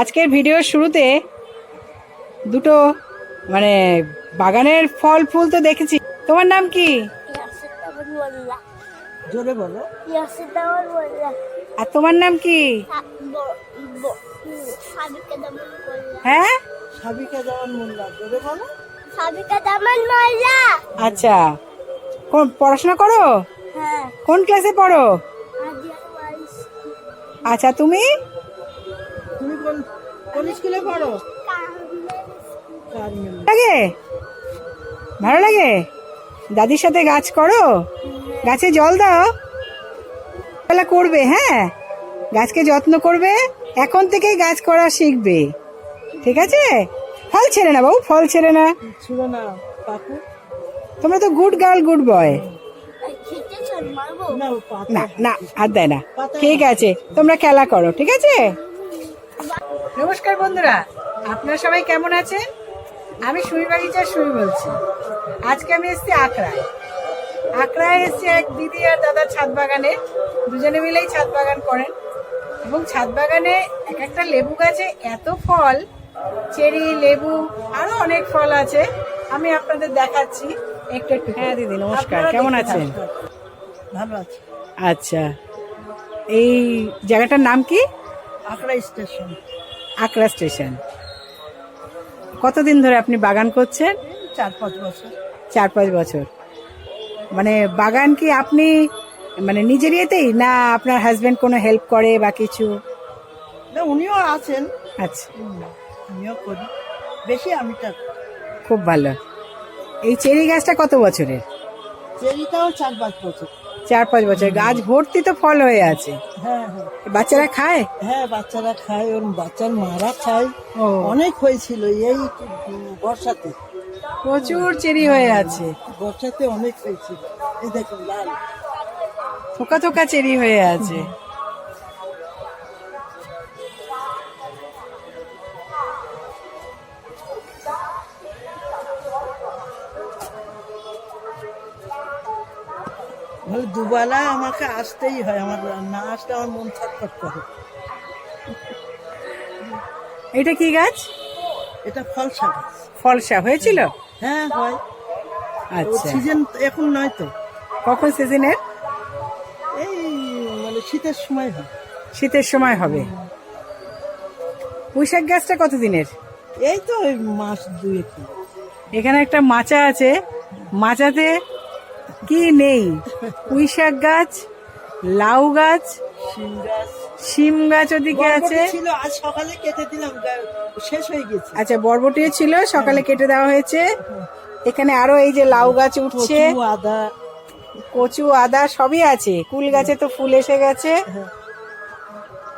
আজকের ভিডিওর শুরুতে দুটো মানে বাগানের ফল ফুল তো দেখেছি। তোমার নাম কি? ইয়াসির তামান মোল্লা জোরে বলো। ইয়াসির তামান মোল্লা আর তোমার নাম কি? সাবিকা দামান মোল্লা হ্যাঁ? সাবিকা জামান মোল্লা জোরে বলো। সাবিকা দামান মোল্লা আচ্ছা। কোন পড়াশোনা করো? হ্যাঁ। কোন ক্লাসে পড়ো? আচ্ছা তুমি? কোন কোন স্কুলে পড়ো? লাগে? ভালো লাগে? দাদির সাথে গাছ করো? গাছে জল দাও? বেলা করবে হ্যাঁ? গাছকে যত্ন করবে এখন থেকেই গাছ করা শিখবে। ঠিক আছে? ফল ছেড়ে না বাবু ফল ছেড়ে না। তোমরা তো গুড গার্ল গুড বয়। না না না হাত দেয় না। ঠিক আছে তোমরা খেলা করো ঠিক আছে? নমস্কার বন্ধুরা আপনারা সবাই কেমন আছেন? আমি সুই বাগিচার সুই বলছি। আজকে আমি এসেছি আকরায় আকরায় এসেছি এক দিদি আর দাদা ছাদ বাগানে দুজনে মিলেই ছাদ বাগান করেন। এবং ছাদ বাগানে এক একটা লেবু গাছে এত ফল চেরি লেবু আরও অনেক ফল আছে। আমি আপনাদের দেখাচ্ছি একটু একটু। হ্যাঁ দিদি নমস্কার। কেমন আছেন? ভালো আছে। আচ্ছা এই জায়গাটার নাম কি? আকড়া স্টেশন। আকরা স্টেশন। কতদিন ধরে আপনি বাগান করছেন? চার পাঁচ বছর। চার পাঁচ বছর। মানে বাগান কি আপনি মানে নিজের ইয়েতেই না আপনার হাজবেন্ড কোনো হেল্প করে বা কিছু? না উনিও আছেন। আচ্ছা। আমিও করি। বেশি আমি খুব ভালো। এই চেরি গাছটা কত বছরের? চেরিটাও চার পাঁচ বছর। চার পাঁচ বছর। গাছ ভর্তি তো ফল হয়ে আছে। হ্যাঁ হ্যাঁ। বাচ্চারা খায়? হ্যাঁ বাচ্চারা খায় ওর বাচ্চার মারা খায়। অনেক হয়েছিল এই বর্ষাতে। প্রচুর চেরি হয়ে আছে। বর্ষাতে অনেক হয়েছিল। এই দেখুন লাল। থোকা থোকা চেরি হয়ে আছে। দুবেলা আমাকে আসতেই হয় আমার না আসলে আমার মন ছটফট করে। এটা কি গাছ? এটা ফলসা গাছ। ফলসা হয়েছিল? হ্যাঁ হয়। আচ্ছা। সিজন এখন নয় তো। কখন সিজনের এই মানে শীতের সময় হয়। শীতের সময় হবে। পুঁইশাক গাছটা কতদিনের? এই তো মাস দুই এখানে একটা মাচা আছে। মাচাতে কি নেই। পুঁইশাক গাছ লাউ গাছ শিম গাছ। ওদিকে আছে। বরবটি আজ সকালে কেটে দিলাম শেষ হয়ে গেছে। আচ্ছা বরবটিও ছিল সকালে কেটে দেওয়া হয়েছে। এখানে আরও এই যে লাউ গাছ উঠছে। কচু আদা। কচু আদা সবই আছে। কুল গাছে তো ফুল এসে গেছে। হ্যাঁ।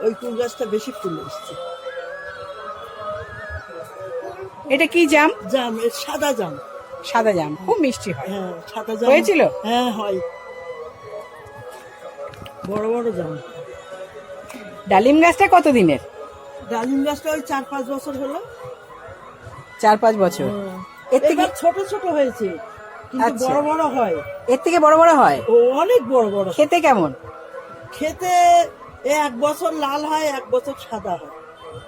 ওই কুল গাছটা বেশি ফুল এসছে। এটা কি জাম? জাম সাদা জাম। সাদা জাম খুব মিষ্টি হয়। হ্যাঁ সাদা জাম। হয়েছিল? হ্যাঁ হয়। বড় বড় জাম। ডালিম গাছটা কত দিনের ডালিম গাছটা ওই চার পাঁচ বছর হলো। চার পাঁচ বছর। এর থেকে ছোট ছোট হয়েছে কিন্তু আচ্ছা। বড় বড় হয়। এর থেকে বড় বড় হয়? ও অনেক বড় বড় খেতে কেমন? খেতে এ এক বছর লাল হয় এক বছর সাদা হয়।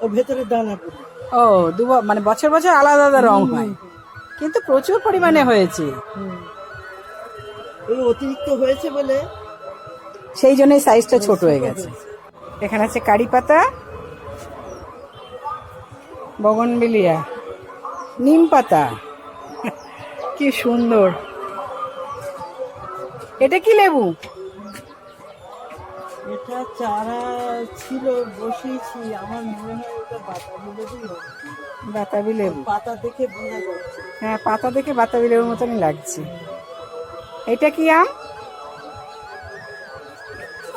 ও ভেতরে দানা গুলো ও দু মানে বছর বছর আলাদা আলাদা রং হয়। কিন্তু প্রচুর পরিমাণে হয়েছে। অতিরিক্ত হয়েছে বলে? সেই জন্যই সাইজটা ছোট হয়ে গেছে। এখানে আছে কারি পাতা বগনবিলিয়া নিম পাতা। কি সুন্দর। এটা কি লেবু? এটা চারা ছিল বসিয়েছি আমার মনে হয় ওটা বাতাবি লেবু। বাতাবি লেবু। পাতা দেখে বোঝা যাচ্ছে। হ্যাঁ পাতা দেখে বাতাবি লেবুর মতনই লাগছে। এটা কি আম?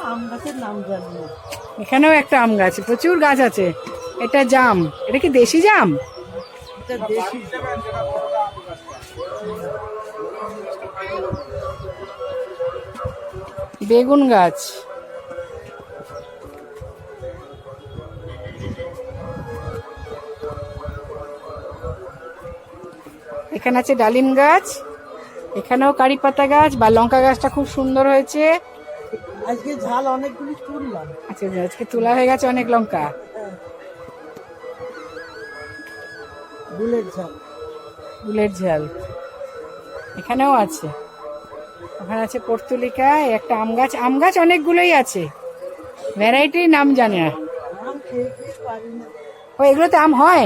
আম গাছের নাম জানি না। এখানেও একটা আম গাছ প্রচুর গাছ আছে। এটা জাম। এটা কি দেশি জাম? এটা দেশি বেগুন গাছ। এখানে আছে ডালিম গাছ এখানেও কারি পাতা গাছ বা লঙ্কা গাছটা খুব সুন্দর হয়েছে। আজকে ঝাল অনেকগুলি তুললাম। আচ্ছা আজকে তোলা হয়ে গেছে অনেক লঙ্কা। বুলেট ঝাল। বুলেট ঝাল। এখানেও আছে। ওখানে আছে পর্তুলিকা একটা আম গাছ। আম গাছ অনেকগুলোই আছে। ভ্যারাইটির নাম জানে না। ও এগুলোতে আম হয়?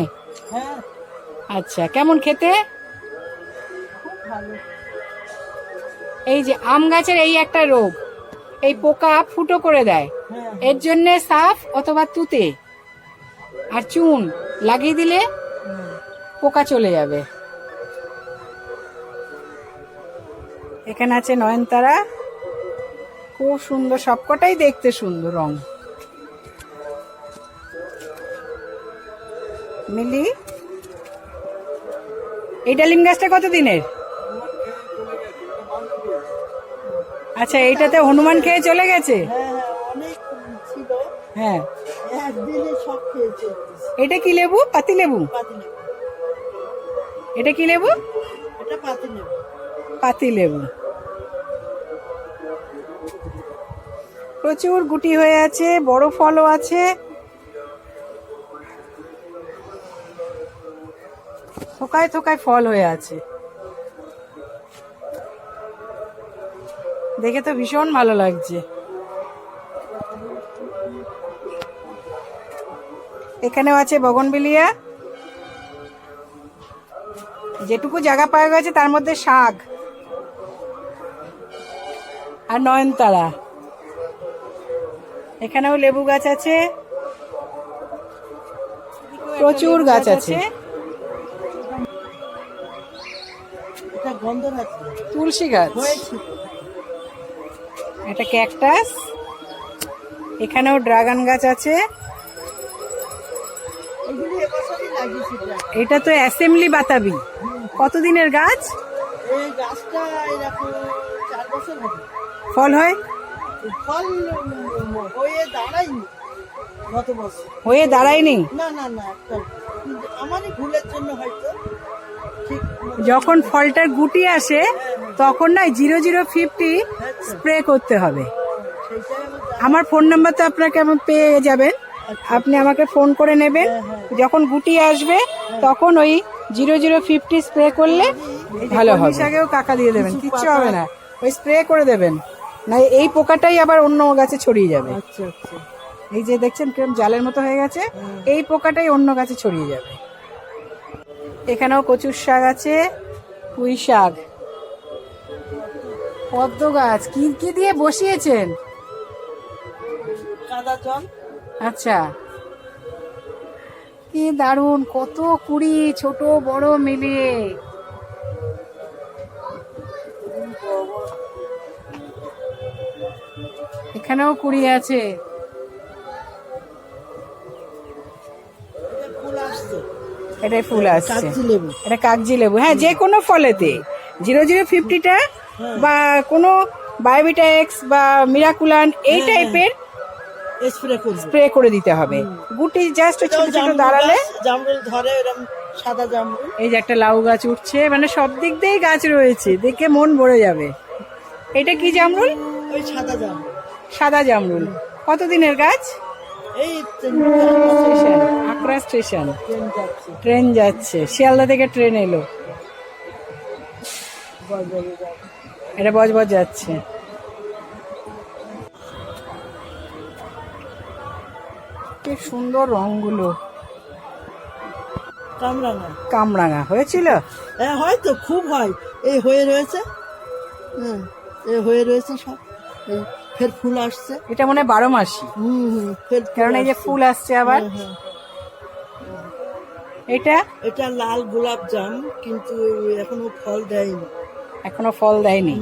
হ্যাঁ। আচ্ছা কেমন খেতে? এই যে আম গাছের এই একটা রোগ, এই পোকা ফুটো করে দেয়। এর জন্য সাফ অথবা তুতে। আর চুন লাগিয়ে দিলে পোকা চলে যাবে। এখানে আছে নয়নতারা। খুব সুন্দর, সবকটাই দেখতে সুন্দর রং। মিলি, এই ডালিম গাছটা কত দিনের আচ্ছা এইটাতে হনুমান খেয়ে চলে গেছে? হ্যাঁ হ্যাঁ হ্যাঁ। এটা কি লেবু? পাতি লেবু। এটা কি লেবু? এটা পাতি লেবু। পাতি লেবু। প্রচুর গুটি হয়ে আছে বড় ফলও আছে। থোকায় থোকায় ফল হয়ে আছে। দেখে তো ভীষণ ভালো লাগছে। এখানেও আছে বগনবিলিয়া। যেটুকু জায়গা পাওয়া গেছে তার মধ্যে শাক। আর নয়নতারা। এখানেও লেবু গাছ আছে। প্রচুর গাছ আছে। তুলসী গাছ। এটা ক্যাকটাস। এখানেও ড্রাগন গাছ আছে। এটা তো অ্যাসেম্বলি বাতাবি। কতদিনের গাছ? ফল হয়? হয়ে দাঁড়ায়নি। না না না ভুলের জন্য হয়তো। যখন ফলটার গুটি আসে তখন না জিরো জিরো ফিফটি স্প্রে করতে হবে। আমার ফোন নাম্বার তো আপনাকে আমি পেয়ে যাবেন। আপনি আমাকে ফোন করে নেবেন। যখন গুটি আসবে তখন ওই জিরো জিরো ফিফটি স্প্রে করলে ভালো হবে। আগেও কাকা দিয়ে দেবেন। কিচ্ছু হবে না। ওই স্প্রে করে দেবেন। না এই পোকাটাই আবার অন্য গাছে ছড়িয়ে যাবে। আচ্ছা আচ্ছা। এই যে দেখছেন কিরম জালের মতো হয়ে গেছে। এই পোকাটাই অন্য গাছে ছড়িয়ে যাবে। এখানেও কচুর শাক আছে পুঁই শাক। পদ্ম গাছ কি কি দিয়ে বসিয়েছেন। আচ্ছা। কি দারুণ কত কুড়ি ছোট বড় মিলিয়ে এখানেও কুড়ি আছে। এটাই ফুল আসছে। লেবু। এটা কাগজি লেবু। হ্যাঁ যে কোনো ফলেতে। জিরো জিরো ফিফটিটা বা কোনো বায়োবিটা এক্স বা মিরাকুলান এই টাইপের স্প্রে স্প্রে করে দিতে হবে। গুটি জাস্ট ছোট ছোট দাঁড়ালে জামরুল ধরে এরকম সাদা জামরুল। এই যে একটা লাউ গাছ উঠছে মানে সব দিক দিয়েই গাছ রয়েছে। দেখে মন ভরে যাবে। এটা কি জামরুল? ওই সাদা জামরুল। সাদা জামরুল। কতদিনের গাছ? এই স্টেশন আকরা স্টেশন ট্রেন যাচ্ছে। শিয়ালদা থেকে ট্রেন এলো। এটা বজবজ যাচ্ছে। কি সুন্দর রংগুলো। কামরাঙা। কামরাঙা হয়েছিল? হ্যাঁ হয়তো খুব হয়। এই হয়ে রয়েছে। হ্যাঁ এই হয়ে রয়েছে সব। এই ফের ফুল আসছে। এটা মনে হয় বারো মাসি হুম ফের কারণ এই যে ফুল আসছে আবার। হ্যাঁ, এটা? এটা লাল গোলাপ জাম কিন্তু এখনও ফল দেয়নি। এখনও ফল দেয়নি।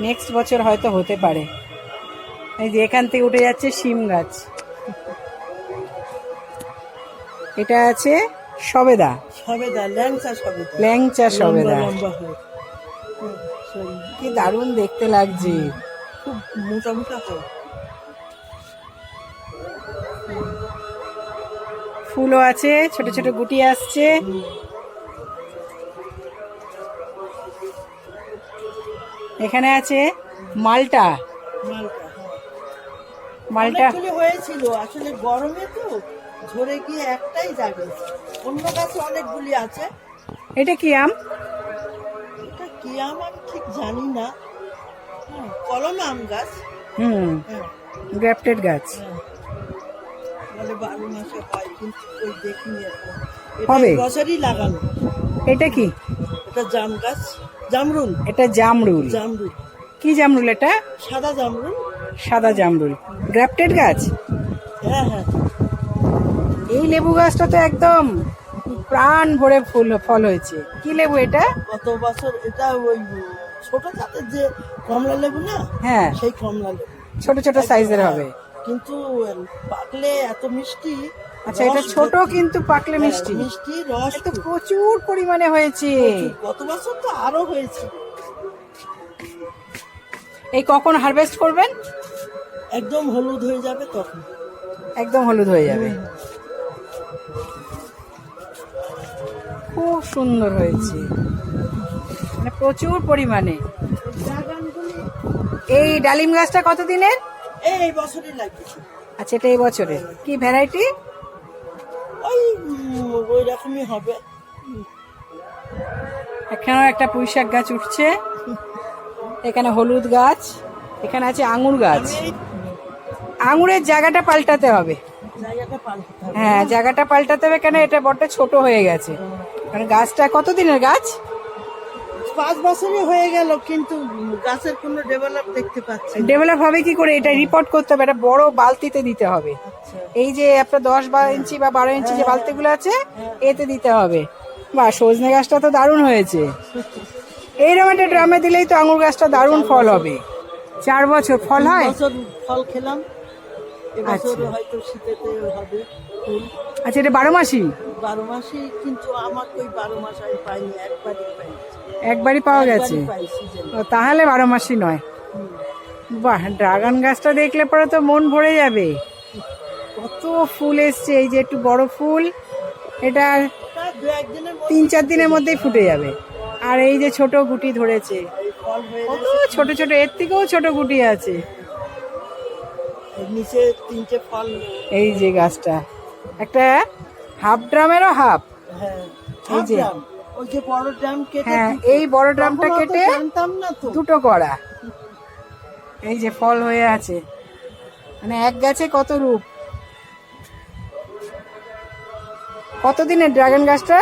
নেক্সট বছর হয়তো হতে পারে। এই যে এখান থেকে উঠে যাচ্ছে শিম গাছ। এটা আছে সবেদা। সবেদা ল্যাংচা সবেদা। ল্যাংচা সবেদা। হয়। কি দারুণ দেখতে লাগছে। খুব মোটা মোটা হয় ফুলও আছে ছোট ছোট গুটি আসছে। এখানে আছে মালটা। মালটা হ্যাঁ। হয়েছিল আসলে গরমে তো ঝরে গিয়ে একটাই জাগে। অন্য গাছে অনেকগুলি আছে। এটা কি আম? এটা কি আম আমি ঠিক জানি না। কলম আম গাছ। হুম হ্যাঁ। গ্রাফটেড গাছ। হ্যাঁ। বলে বারো মাসে হয় কিন্তু ওই দেখিনি হবে? বছরই লাগানো এটা কি? এটা জাম গাছ। জামরুল। এটা জামরুল। জামরুল। কি জামরুল এটা? সাদা জামরুল। সাদা জামরুল। গ্রাফটেড গাছ? হ্যাঁ হ্যাঁ। এই লেবু গাছটা তো একদম প্রাণ ভরে ফুল ফল হয়েছে। কি লেবু এটা? গত বছর এটা ওই ছোট জাতের যে কমলা লেবু না হ্যাঁ। সেই কমলা লেবু। ছোট ছোট সাইজের হবে। কিন্তু পাকলে এত মিষ্টি আচ্ছা এটা ছোট কিন্তু পাকলে হ্যাঁ, মিষ্টি। মিষ্টি রস তো প্রচুর পরিমাণে হয়েছে। গত বছর তো আরও হয়েছে। এই কখন হারভেস্ট করবেন? একদম হলুদ হয়ে যাবে তখন। একদম হলুদ হয়ে যাবে। খুব সুন্দর হয়েছে। মানে প্রচুর পরিমাণে। এই ডালিম গাছটা কত দিনের এই বছরই লাগিয়েছে আচ্ছা এটা এই বছরের। কি ভ্যারাইটি? ওই ওই রকমই হবে। এখানেও একটা পুঁইশাক গাছ উঠছে। এখানে হলুদ গাছ এখানে আছে আঙুর গাছ। আঙুরের জায়গাটা পাল্টাতে হবে। জায়গাটা পাল্টাতে হবে। হ্যাঁ জায়গাটা পাল্টাতে হবে কেন? এটা বড্ড ছোট হয়ে গেছে। কারণ গাছটা কত দিনের গাছ? পাঁচ বছরই হয়ে গেল কিন্তু গাছের কোনো ডেভেলপ দেখতে পাচ্ছি ডেভেলপ হবে কি করে? এটা রিপোর্ট করতে হবে এটা বড় বালতিতে দিতে হবে। আচ্ছা। এই যে আপনার দশ বারো ইঞ্চি বা বারো ইঞ্চি যে বালতিগুলো আছে এতে দিতে হবে। বা সজনে গাছটা তো দারুণ হয়েছে। এইরকম একটা ড্রামে দিলেই তো আঙুর গাছটা দারুণ ফল হবে। চার বছর ফল হয়? ফল খেলাম। আচ্ছা। আচ্ছা এটা বারো মাসি বারো মাসই কিন্তু আমার ওই বারো মাস আমি পাইনি একবারই পাইছি একবারই পাওয়া গেছে। তাহলে বারো মাসি নয়। বাহ ড্রাগন গাছটা দেখলে পরে তো মন ভরে যাবে। কত ফুল এসছে এই যে একটু বড় ফুল এটা তিন চার দিনের মধ্যেই ফুটে যাবে। আর এই যে ছোট গুটি ধরেছে কত ছোট ছোট এর থেকেও ছোট গুটি আছে। নিচে তিনটে ফল। এই যে গাছটা একটা হাফ ড্রামেরও হাফ এই যে। ওই যে বড় ড্রাম কেটে হ্যাঁ এই বড় ড্রামটা কেটে জানতাম না তো। দুটো করা এই যে ফল হয়ে আছে। মানে এক গাছে কত রূপ? কত দিনের ড্রাগন গাছটা?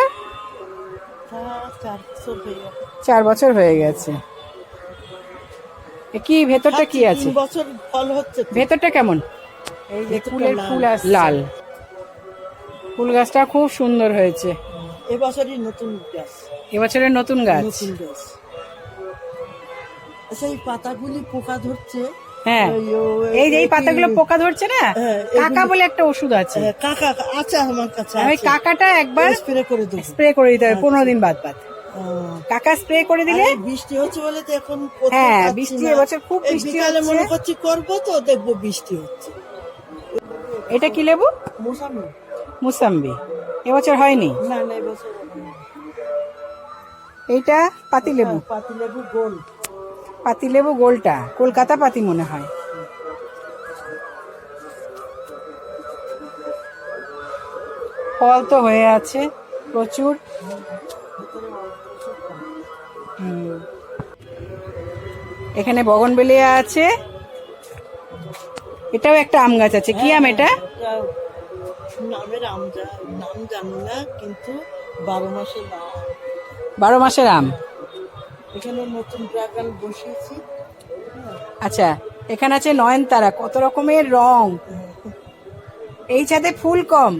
চার বছর হয়ে গেল। চার বছর হয়ে গেছে। এ কি ভেতরটা কি আছে? বছর ফল হচ্ছে ভেতরটা কেমন? এই যে ভেতরটা ফুলের ফুল আছে লাল। ফুল গাছটা খুব সুন্দর হয়েছে। এবছরই নতুন গাছ। এবছরের নতুন গাছ? নতুন গাছ। আচ্ছা এই পাতাগুলি পোকা ধরছে। হ্যাঁ। এই যে এই পাতাগুলো পোকা ধরছে না? হ্যাঁ, কাকা বলে একটা ওষুধ আছে। হ্যাঁ, কাকা আছে আমার কাছে ওই কাকাটা একবার স্প্রে করে দেবো। স্প্রে করে দিতে হবে পনেরো দিন বাদ বাদ। কাকা স্প্রে করে দিলে? বৃষ্টি হচ্ছে বলে তো এখন হ্যাঁ, বৃষ্টি এবছর খুব বৃষ্টি হচ্ছে। মনে করছি করব তো দেখব বৃষ্টি হচ্ছে। এটা কি লেবু? মৌসামি মুসাম্বি। এবছর হয়নি? না না এবছর এইটা পাতি লেবু হ্যাঁ, পাতিলেবু গোল। পাতি লেবু গোলটা কলকাতা পাতি মনে হয়। ফল তো হয়ে আছে প্রচুর। এখানে বগনবেলিয়া আছে। এটাও একটা আম গাছ আছে। কি আম এটা? এটা নামের আম নাম জানি না কিন্তু বারো মাসে বারো মাসের আম? এখানে নতুন ড্রাগন বসিয়েছি। আচ্ছা এখানে আছে নয়নতারা কত রকমের রং। এই ছাদে ফুল কম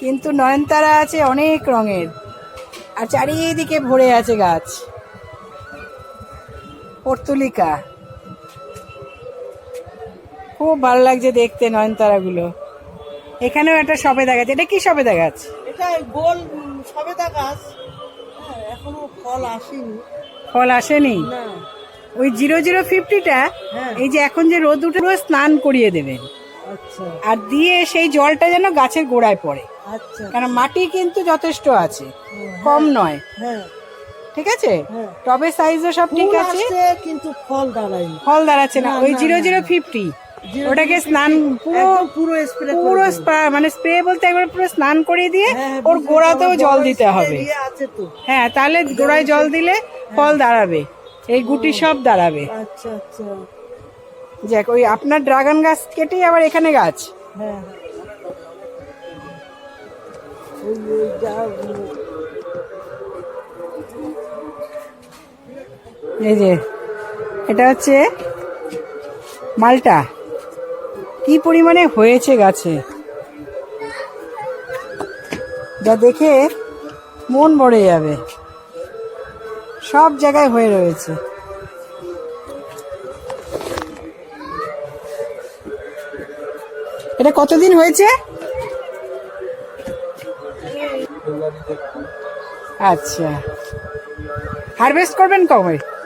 কিন্তু নয়নতারা আছে অনেক রঙের। আর চারিদিকে ভরে আছে গাছ। পর্তুলিকা। খুব ভালো লাগছে দেখতে নয়নতারাগুলো। এখানেও একটা সবেদা গাছ এটা কি সবেদা গাছ এটা গোল সবেদা গাছ হ্যাঁ, এখনও ফল আসেনি। ফল আসেনি? ওই জিরো জিরো ফিফটিটা হ্যাঁ। এই যে এখন যে রোদ উঠে স্নান করিয়ে দেবেন আচ্ছা। আর দিয়ে সেই জলটা যেন গাছের গোড়ায় পড়ে। আচ্ছা। কারণ মাটি কিন্তু যথেষ্ট আছে কম নয়। হ্যাঁ। ঠিক আছে? হ্যাঁ। টবের সাইজও সব ঠিক আছে? কিন্তু ফল দাঁড়ায়নি। ফল দাঁড়াচ্ছে না। ওই জিরো জিরো ফিফটি। ওটাকে স্নান পুরো পুরো স্প্রে পুরো মানে স্প্রে বলতে একবার পুরো স্নান করিয়ে দিয়ে হ্যাঁ, ওর গোড়াতেও জল দিতে হবে। হ্যাঁ তাহলে গোড়ায় জল দিলে ফল দাঁড়াবে। এই গুটি সব দাঁড়াবে। আচ্ছা আচ্ছা। যাক ওই আপনার ড্রাগন গাছ কেটেই আবার এখানে গাছ। হ্যাঁ। এই যে এটা হচ্ছে মালটা। কি পরিমাণে হয়েছে গাছে? যা দেখে মন ভরে যাবে। সব জায়গায় হয়ে রয়েছে। এটা কতদিন হয়েছে? আচ্ছা। হারভেস্ট করবেন কবে?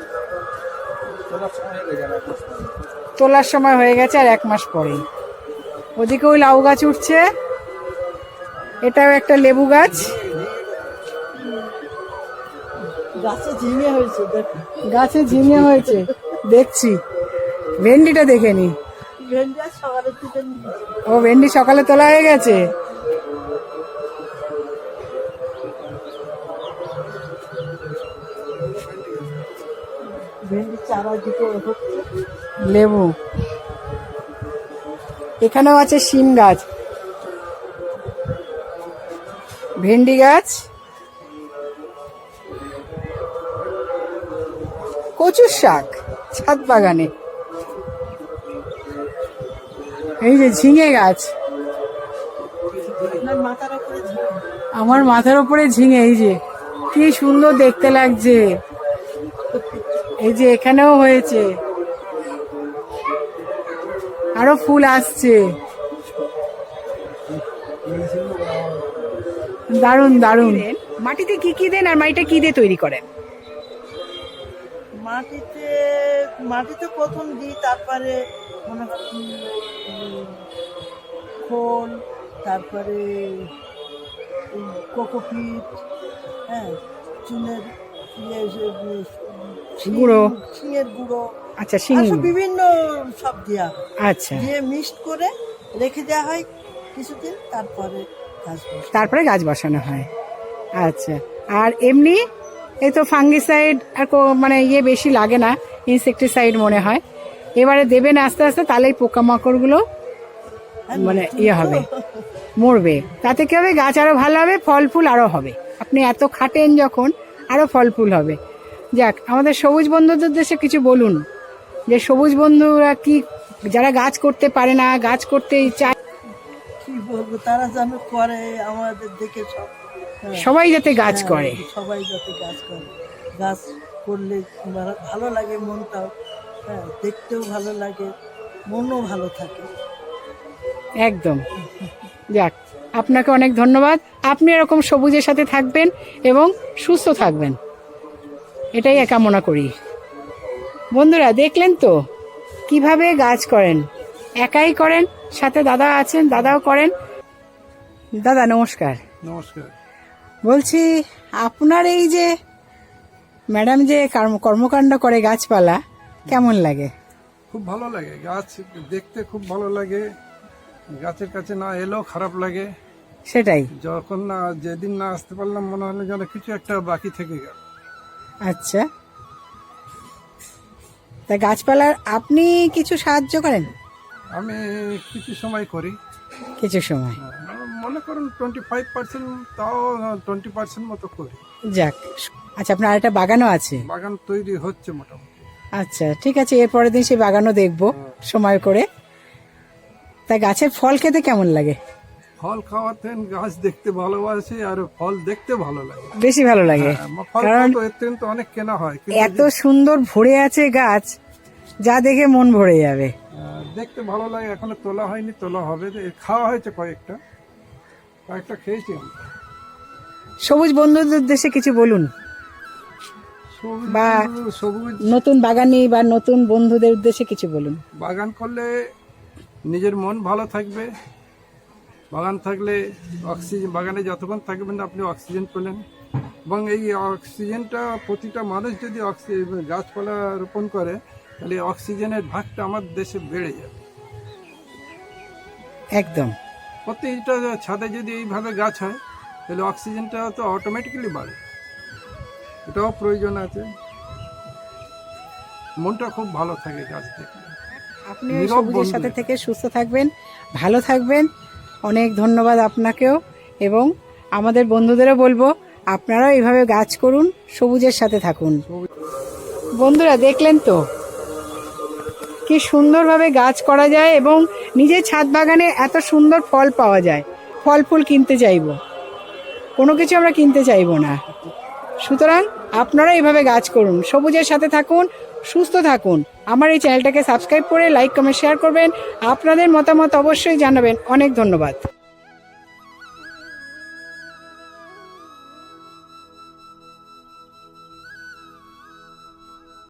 তোলার সময় হয়ে গেছে আর এক মাস ওদিকে ওই লাউ গাছ উঠছে। এটাও একটা লেবু গাছ। গাছে ঝিঙে হয়েছে গাছে ঝিঙে হয়েছে। দেখছি। ভেন্ডিটা দেখে নি। ও ভেন্ডি সকালে তোলা হয়ে গেছে? ভেন্ডি চারা হচ্ছে লেবু। এখানেও আছে শিম গাছ। ভেন্ডি গাছ। কচুর শাক, ছাদ বাগানে। এই যে ঝিঙে গাছ। আমার মাথার উপরে ঝিঙে, এই যে। কি সুন্দর দেখতে লাগছে। এই যে এখানেও হয়েছে। আরও ফুল আসছে। দারুণ দারুণ মাটিতে কি কি দেন আর মাটিটা কি দিয়ে তৈরি করেন? মাটিতে মাটিতে প্রথম দিই তারপরে মনে খোল তারপরে কোকোপিট হ্যাঁ চুনের ইয়ে, যে, শিং- গুঁড়ো। শিঙের গুঁড়ো। আচ্ছা শিং আর সব বিভিন্ন সব দেওয়া আচ্ছা। দিয়ে মিক্সড করে রেখে দেওয়া হয় কিছুদিন তারপরে গাছ তারপরে গাছ বসানো হয়। আচ্ছা আর এমনি এই তো ফাঙ্গিসাইড আর মানে ইয়ে বেশি লাগে না ইনসেকটিসাইড মনে হয়। এবারে দেবেন আস্তে আস্তে তাহলেই পোকামাকড়গুলো হ্যাঁ, মানে ইয়ে হবে মরবে। তাতে কি হবে? গাছ আরও ভালো হবে ফল ফুল আরও হবে। আপনি এত খাটেন যখন আরও ফল ফুল হবে। যাক আমাদের সবুজ বন্ধুদের দেশে কিছু বলুন। যে সবুজ বন্ধুরা কি যারা গাছ করতে পারে না গাছ করতে চায় কি বলব তারা যেন করে আমাদের দেখে সব। হ্যাঁ, সবাই যাতে গাছ হ্যাঁ, করে। সবাই যাতে গাছ করে। গাছ করলে ভালো- ভালো লাগে মনটাও। হ্যাঁ দেখতেও ভালো লাগে মনও ভালো থাকে। একদম। যাক আপনাকে অনেক ধন্যবাদ। আপনি এরকম সবুজের সাথে থাকবেন এবং সুস্থ থাকবেন। এটাই কামনা করি। বন্ধুরা দেখলেন তো? কীভাবে গাছ করেন? একাই করেন? সাথে দাদা আছেন দাদাও করেন? দাদা নমস্কার। নমস্কার। বলছি আপনার এই যে ম্যাডাম যে কর্ম- কর্মকাণ্ড করে গাছপালা কেমন লাগে? খুব ভালো লাগে। গাছ দেখতে খুব ভালো লাগে। গাছের কাছে না এলেও খারাপ লাগে। সেটাই। যখন না যেদিন না আসতে পারলাম মনে হলো যেন কিছু একটা বাকি থেকে গেল। আচ্ছা। তা গাছপালার আপনি কিছু সাহায্য করেন? আমি কিছু সময় করি। কিছু সময়। মনে করুন টোয়েন্টি ফাইভ পার্সেন্ট তাও টোয়েন্টি পার্সেন্ট মতো করি। যাক। আচ্ছা আপনার আরেকটা বাগানও আছে? বাগান তৈরি হচ্ছে মোটামুটি। আচ্ছা ঠিক আছে এর পরের দিন সেই বাগানও দেখব সময় করে। তা গাছের ফল খেতে কেমন লাগে? ফল খাওয়াতেন গাছ দেখতে ভালোবাসে আর ফল দেখতে ভালো লাগে। বেশি ভালো লাগে। হ্যাঁ, কারণ তো অনেক কেনা হয় এত সুন্দর ভরে আছে গাছ যা দেখে মন ভরে যাবে। আহ, দেখতে ভালো লাগে এখনও তোলা হয়নি তোলা হবে। খাওয়া হয়েছে কয়েকটা। কয়েকটা খেয়েছি সবুজ বন্ধুদের দেশে কিছু বলুন। বা- সবুজ নতুন বাগানি বা নতুন বন্ধুদের উদ্দেশ্যে কিছু বলুন। বাগান করলে নিজের মন ভালো থাকবে। বাগান থাকলে অক্সিজেন বাগানে যতক্ষণ থাকবেন আপনি অক্সিজেন পেলেন। এবং এই অক্সিজেনটা প্রতিটা মানুষ যদি অক্সিজেন গাছপালা রোপণ করে তাহলে অক্সিজেনের ভাগটা আমার দেশে বেড়ে যাবে। একদম। প্রত্যেকটা ছাদে যদি এইভাবে গাছ হয় তাহলে অক্সিজেনটা তো অটোমেটিক্যালি বাড়ে। এটাও প্রয়োজন আছে। মনটা খুব ভালো থাকে গাছ থেকে আপনি সবুজের সাথে থেকে সুস্থ থাকবেন ভালো থাকবেন। অনেক ধন্যবাদ আপনাকেও এবং আমাদের বন্ধুদেরও বলব, আপনারাও এইভাবে গাছ করুন, সবুজের সাথে থাকুন। বন্ধুরা, দেখলেন তো? কি সুন্দরভাবে গাছ করা যায় এবং নিজের ছাদ বাগানে এত সুন্দর ফল পাওয়া যায়। ফল ফুল কিনতে চাইব। কোনো কিছু আমরা কিনতে চাইব না। সুতরাং আপনারা এভাবে গাছ করুন, সবুজের সাথে থাকুন সুস্থ থাকুন। আমার এই চ্যানেলটাকে সাবস্ক্রাইব করে, লাইক, কমেন্ট, শেয়ার করবেন। আপনাদের মতামত অবশ্যই জানাবেন। অনেক ধন্যবাদ।